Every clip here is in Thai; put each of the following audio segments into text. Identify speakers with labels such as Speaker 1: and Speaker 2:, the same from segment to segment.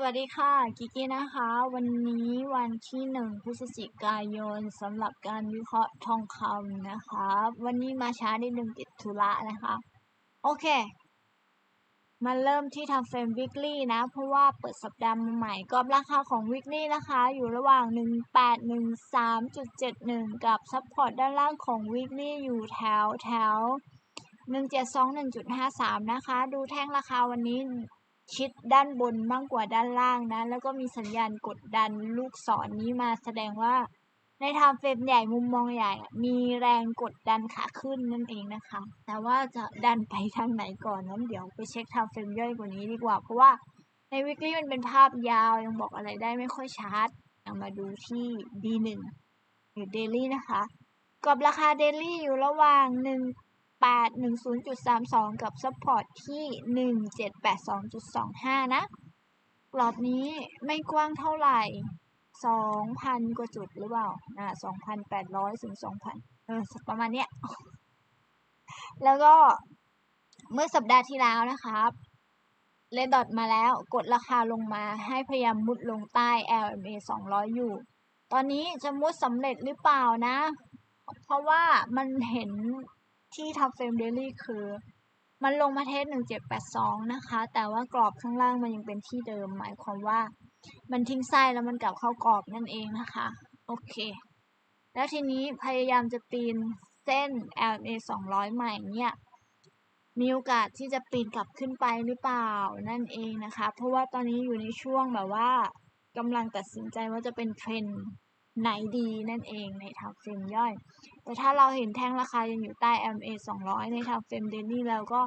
Speaker 1: สวัสดีค่ะกิกกี้นะคะ วันนี้วันที่หนึ่งพฤศจิกายนสำหรับการวิเคราะห์ทองคำนะคะ วันนี้มาช้านิดนึงติดธุระนะคะ โอเค มาเริ่มที่ทำเฟรม weekly นะ เพราะว่าเปิดสัปดาห์ใหม่กรอบราคาของ weekly นะคะ อยู่ระหว่าง 1813.71 กับ support ด้านล่างของ weekly อยู่แถวแถว1721.53 นะคะ ดูแท่งราคาวันนี้ ชิดด้านบนมากกว่าด้านล่างนะ แล้วก็มีสัญญาณกดดันลูกศรนนี้มาแสดงว่า ในไทม์เฟรมใหญ่มุมมองใหญ่ มีแรงกดดันขาขึ้นนั่นเองนะคะ แต่ว่าจะดันไปทางไหนก่อนนั้นเดี๋ยวไปเช็คไทม์เฟรมย่อยกว่านี้ดีกว่า เพราะว่าในวิกฤตมันเป็นภาพยาวยังบอกอะไรได้ไม่ค่อยชัดมาดูที่ D1 หรือ Daily นะคะกรอบราคา Daily อยู่ระหว่าง1 810.32 กับ support ที่ 1782.25 นะ กรอบนี้ไม่กว้างเท่าไหร่ 2,000 กว่าจุดหรือเปล่าอ่า2,800 ถึง 2,000 เออ ประมาณเนี้ย แล้วก็เมื่อสัปดาห์ที่แล้วนะครับเลดดอทมาแล้วกดราคาลงมาให้พยายามมุดลงใต้ LMA 200 อยู่ ตอนนี้จะมุดสำเร็จหรือเปล่านะ เพราะว่ามันเห็น ที่ทำเฟรมเดลี่คือ มันลงมาเทส 1782 นะคะ แต่ว่ากรอบข้างล่างมันยังเป็นที่เดิม หมายความว่า มันทิ้งไส้แล้วมันกลับเข้ากรอบนั่นเองนะคะ โอเค แล้วทีนี้พยายามจะปีนเส้น LMA 200 ใหม่เนี่ยมีโอกาสที่จะปีนกลับขึ้นไปหรือเปล่านั่นเองนะคะ เพราะว่าตอนนี้อยู่ในช่วงแบบว่ากำลังตัดสินใจว่าจะเป็นเทรน ไหนดีนั่นเองในทางเฟรมย่อย แต่ถ้าเราเห็นแท่งราคายังอยู่ใต้ MA 200 ในทางเฟรมเดลี่แล้วก็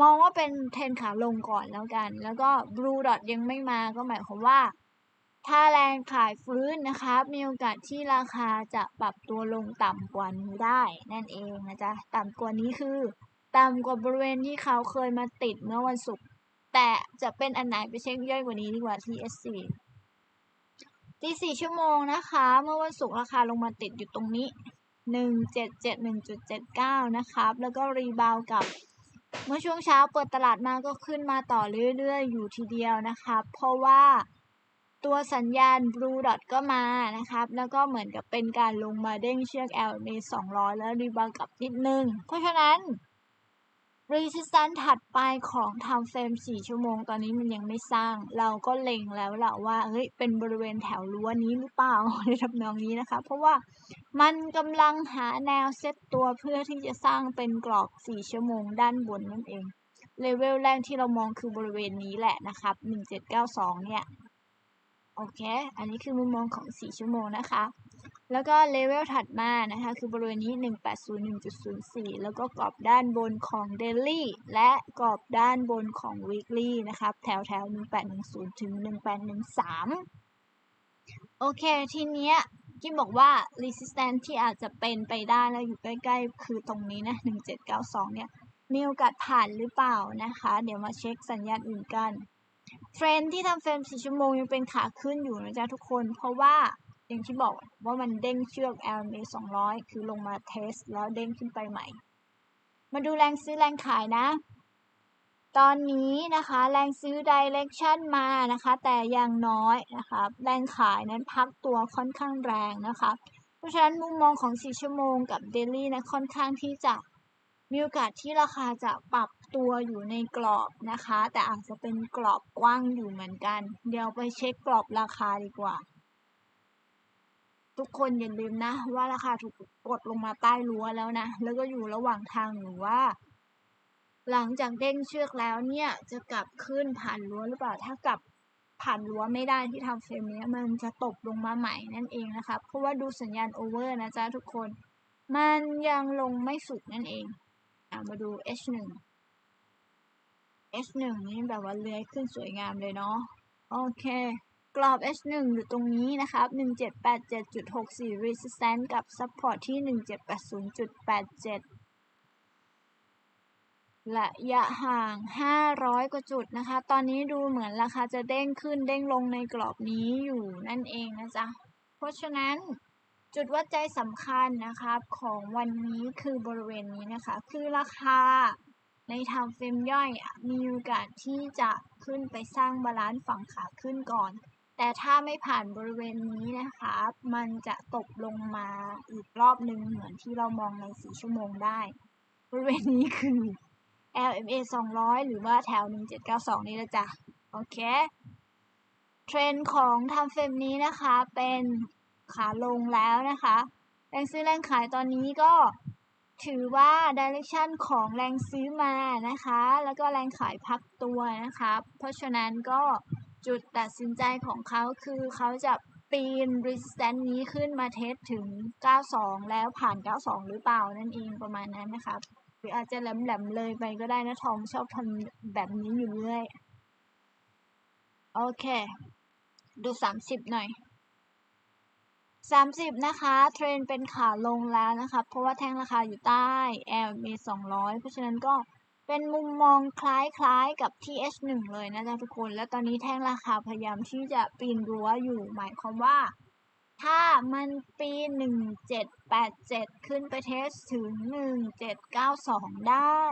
Speaker 1: มองว่าเป็นเทรนขาลงก่อนแล้วกัน แล้วก็ Blue Dot ยังไม่มาก็หมายความว่า ถ้าแรงขายฟื้นนะคะมีโอกาสที่ราคาจะปรับตัวลงต่ำกว่านี้ได้นั่นเองนะจ๊ะ ต่ำกว่านี้คือ ต่ำกว่าบริเวณที่เขาเคยมาติดเมื่อวันศุกร์แต่จะเป็นอันไหนไปเช็คย่อยกว่านี้ดีกว่าที่ S4 ตีสี่ชั่วโมงนะคะ เมื่อวันศุกร์ราคาลงมาติดอยู่ตรงนี้ 1771.79 นะครับ แล้วก็รีบาวกับ เมื่อช่วงเช้าเปิดตลาดมาก็ขึ้นมาต่อเรื่อยๆ อยู่ทีเดียวนะครับ เพราะว่าตัวสัญญาณ blue dot ก็มานะครับ แล้วก็เหมือนกับเป็นการลงมาเด้งเชือก LMA 200 แล้วรีบาวกับนิดนึง เพราะฉะนั้น resistance ถัดไปของทำเฟรม4ชั่วโมง ตอนนี้มันยังไม่สร้าง เราก็เล็งแล้วแหละว่าเฮ้ยเป็นบริเวณแถวรั้วนี้หรือเปล่าในทำนองนี้นะคะ เพราะว่ามันกำลังหาแนวเซตตัวเพื่อที่จะสร้างเป็นกรอบ 4 ชั่วโมงด้านบนนั่นเองเลเวลแรกที่เรามองคือบริเวณนี้แหละนะครับ 1792 เนี่ย โอเค อันนี้คือมุมมองของ 4 ชั่วโมงนะคะ แล้วก็เลเวลถัดมานะคะ คือบริเวณนี้ 1801.04 แล้วก็กรอบด้านบนของ Daily และกรอบด้านบนของ Weekly นะครับ แถวแถว1810 ถึง 1813 โอเค ทีเนี้ยกิมบอกว่า resistance ที่อาจจะเป็นไปได้แล้วอยู่ใกล้ๆ คือตรงนี้นะ 1792 เนี่ย มีโอกาสผ่านหรือเปล่านะคะ เดี๋ยวมาเช็คสัญญาณอื่นกัน เทรนที่ทำเฟรม 4 ชั่วโมงยังเป็นขาขึ้นอยู่นะจ๊ะทุกคน เพราะว่า อย่างที่บอกว่ามันเด้งเชือก LMA 200 คือลงมาเทสแล้วเด้งขึ้นไปใหม่ มาดูแรงซื้อแรงขายนะ ตอนนี้นะคะแรงซื้อ direction มานะคะ แต่ยังน้อยนะคะแรงขายนั้นพักตัวค่อนข้างแรงนะคะ เพราะฉะนั้นมุมมองของ 4 ชั่วโมงกับ daily นะค่อนข้างที่จะมีโอกาสที่ราคาจะปรับตัวอยู่ในกรอบนะคะ แต่อาจจะเป็นกรอบกว้างอยู่เหมือนกัน เดี๋ยวไปเช็คกรอบราคาดีกว่า ทุกคนอย่าลืมนะว่าราคาถูกกดลงมาใต้รั้วแล้วนะ แล้วก็อยู่ระหว่างทางหรือว่า หลังจากเด้งเชือกแล้วเนี่ยจะกลับขึ้นผ่านรั้วหรือเปล่าถ้ากลับผ่านรั้วไม่ได้ที่ทำเฟรมนี้มันจะตกลงมาใหม่นั่นเองนะคะเพราะว่าดูสัญญาณโอเวอร์นะจ๊ะทุกคน มันยังลงไม่สุดนั่นเองอมาดู H1 H1 นี่แบบว่าเลื้อยขึ้นสวยงามเลยเนาะโอเค กรอบ H1 อยู่ตรงนี้นะครับ 1787.64 resistance กับ support ที่ 1780.87 ระยะห่าง 500 กว่าจุดนะคะ ตอนนี้ดูเหมือนราคาจะเด้งขึ้นเด้งลงในกรอบนี้อยู่นั่นเองนะจ๊ะ เพราะฉะนั้นจุดวัดใจสำคัญนะครับของวันนี้คือบริเวณนี้นะคะ คือราคาในทม์เฟรมย่อยมีโอกาสที่จะขึ้นไปสร้างบาลานซ์ฝั่งขาขึ้นก่อน แต่ถ้าไม่ผ่านบริเวณนี้นะคะ มันจะตกลงมาอีกรอบหนึ่งเหมือนที่เรามองใน4ชั่วโมงได้ บริเวณนี้คือ LMA 200 หรือว่าแถว 1792 นี่ละจ้ะ โอเค เทรนด์ของทม์เฟรมนี้นะคะเป็นขาลงแล้วนะคะ แรงซื้อแรงขายตอนนี้ก็ถือว่า direction ของแรงซื้อมานะคะ แล้วก็แรงขายพักตัวนะคะ เพราะฉะนั้นก็ จุดตัดสินใจของเขาคือเขาจะปีน resistance นี้ขึ้นมาเทสถึง 92 แล้วผ่าน 92 หรือเปล่านั่นเองประมาณนั้นนะคะหรืออาจจะแหลมๆเลยไปก็ได้นะทองชอบทำแบบนี้อยู่เรื่อย โอเค ดู 30 หน่อย 30 นะคะ เทรนเป็นขาลงแล้วนะคะ เพราะว่าแท่งราคาอยู่ใต้ LMA 200 เพราะฉะนั้นก็ เป็นมุมมองคล้ายๆกับ TH1 เลยนะจ๊ะทุกคน แล้วตอนนี้แท่งราคาพยายามที่จะปีนรั้วอยู่ หมายความว่า ถ้ามันปีน1787 ขึ้นไปเทสถึง 1792 ได้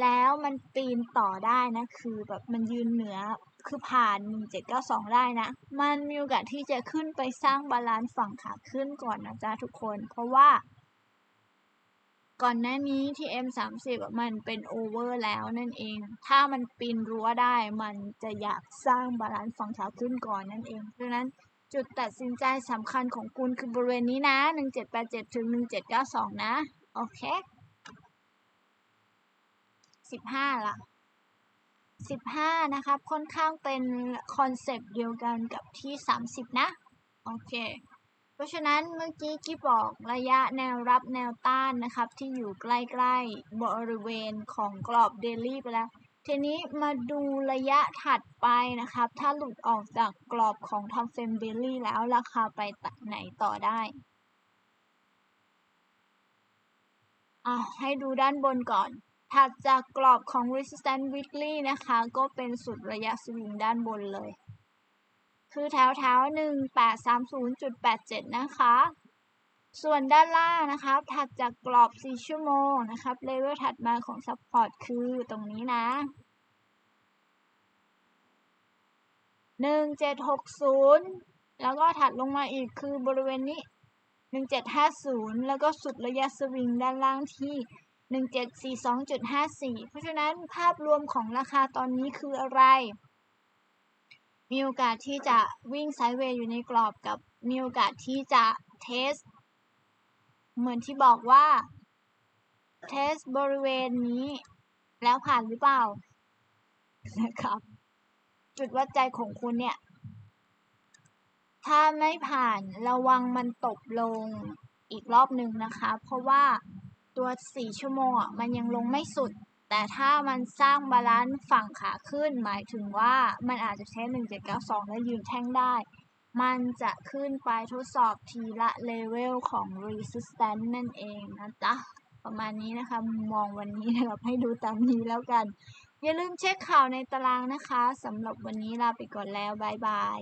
Speaker 1: แล้วมันปีนต่อได้นะ คือแบบมันยืนเหนือ คือผ่าน 1792 ได้นะ มันมีโอกาสที่จะขึ้นไปสร้างบาลานซ์ฝั่งขาขึ้นก่อนนะจ๊ะทุกคน เพราะว่า ก่อนหน้านี้ที่ M30 มันเป็นโอเวอร์แล้วนั่นเอง ถ้ามันปีนรั้วได้มันจะอยากสร้างบาลานซ์ฝั่งขาขึ้นก่อนนั่นเองดังนั้นจุดตัดสินใจสำคัญของคุณคือบริเวณนี้นะ 1787 ถึง 1792 นะ โอเค 15ละ15 นะครับ ค่อนข้างเป็นคอนเซปต์เดียวกันกับที่ 30 นะ โอเค ราะฉะนั้นเมื่อกี้กิ๊บบอกระยะแนวรับแนวต้านนะครับ ที่อยู่ใกล้ๆบริเวณของกรอบเดลี่ไปแล้ว ทีนี้มาดูระยะถัดไปนะครับ ถ้าหลุดออกจากกรอบของทำเฟรมเดลี่แล้วราคาไปไหนต่อได้อะให้ดูด้านบนก่อน ถัดจากกรอบของ resistance weekly นะคะ ก็เป็นสุดระยะสวิงด้านบนเลย คือแถวแถว1830.87นะคะ ส่วนด้านล่างนะคะถัดจากกรอบ4ชั่วโมงนะครับ เลเวลถัดมาของ support คือตรงนี้นะ1760แล้วก็ถัดลงมาอีกคือบริเวณนี้1750แล้วก็สุดระยะสวิงด้านล่างที่1742.54 เพราะฉะนั้นภาพรวมของราคาตอนนี้คืออะไร มีโอกาสที่จะวิ่งไซด์เวย์อยู่ในกรอบกับมีโอกาสที่จะเทส เหมือนที่บอกว่าเทสบริเวณนี้ แล้วผ่านหรือเปล่านะครับ จุดวัดใจของคุณเนี่ย ถ้าไม่ผ่านระวังมันตกลงอีกรอบหนึ่งนะคะ เพราะว่าตัว4ชั่วโมงอะมันยังลงไม่สุด แต่ถ้ามันสร้างบาลานซ์ฝั่งขาขึ้น หมายถึงว่ามันอาจจะใช้ 1792 และยืนแท่งได้ มันจะขึ้นไปทดสอบทีละเลเวลของ resistance นั่นเองนะจ๊ะ ประมาณนี้นะคะ มองวันนี้นะครับให้ดูตามนี้แล้วกัน อย่าลืมเช็คข่าวในตารางนะคะสำหรับวันนี้ลาไปก่อนแล้วบ๊ายบาย